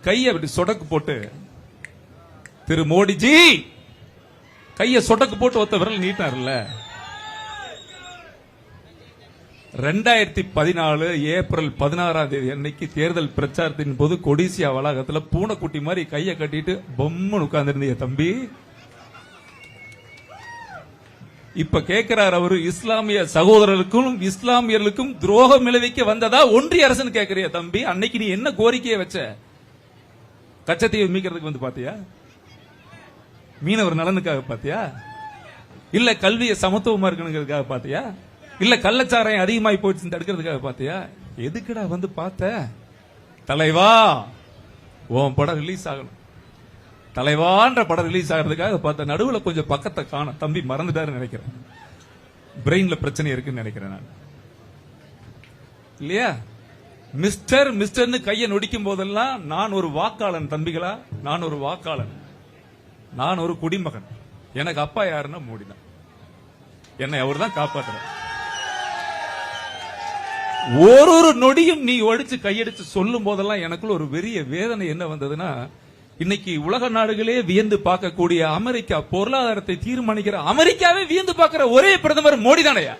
கையை அப்படி சொடக்கு போட்டு திரு மோடிஜி கையை சொடக்கு போட்டு ஒத்த விரல் நீட்டார்ல ரெண்டாயிரத்தி பதினாலு ஏப்ரல் பதினாறாம் தேதி அன்னைக்கு தேர்தல் பிரச்சாரத்தின் போது கொடிசியா வளாகத்துல பூனைக்குட்டி மாதிரி கையை கட்டிட்டு பொம்மன் உட்கார்ந்துருந்தீங்க தம்பி. இப்ப கேட்கிறார் அவரு இஸ்லாமிய சகோதரர்களுக்கும் இஸ்லாமியர்களுக்கும் துரோகம் விளைவிக்க வந்ததா ஒன்றிய அரசுன்னு கேட்கறிய தம்பி. அன்னைக்கு நீ என்ன கோரிக்கையை வச்ச? கச்சத்தையை மீக்கிறதுக்கு வந்து பாத்தியா? மீனவர் நலனுக்காக பாத்தியா? இல்ல கல்வியை சமத்துவமா இருக்கணுங்கிறதுக்காக பாத்தியா? இல்ல கள்ளச்சாராயம் அதிகமாய் போயிடுச்சு தடுக்கிறதுக்காக பாத்தியா? எதுக்குடா வந்து பார்த்த? தலைவா உன் படம் ரிலீஸ் ஆகணும். தலைவான்ற படம் ரிலீஸ் ஆகிறதுக்காக பார்த்த நடுவில் கொஞ்சம் பக்கத்தை காணும். தம்பி மறந்துட்டாருன்னு நினைக்கிறேன். பிரெயின்ல பிரச்சனை இருக்குன்னு நினைக்கிறேன் நான். இல்லையா? மிஸ்டர் மிஸ்டர்னு கையை நொடிக்கும் போதெல்லாம் நான் ஒரு வாக்காளன் தம்பிகளா? நான் ஒரு வாக்காளன். நான் ஒரு குடிமகன். எனக்கு அப்பா யாருன்னா மோடி தான் என்னை அவர் தான் காப்பாத்துறார். ஒரு ஒரு நொடியும் நீ ஒடிச்சு கையடிச்சு சொல்லும் போதெல்லாம் எனக்குள்ள ஒரு பெரிய வேதனை என்ன வந்ததுன்னா இன்னைக்கு உலக நாடுகளே வியந்து பார்க்கக்கூடிய அமெரிக்கா பொருளாதாரத்தை தீர்மானிக்கிற அமெரிக்காவே வியந்து பார்க்கிற ஒரே பிரதமர் மோடி தானையா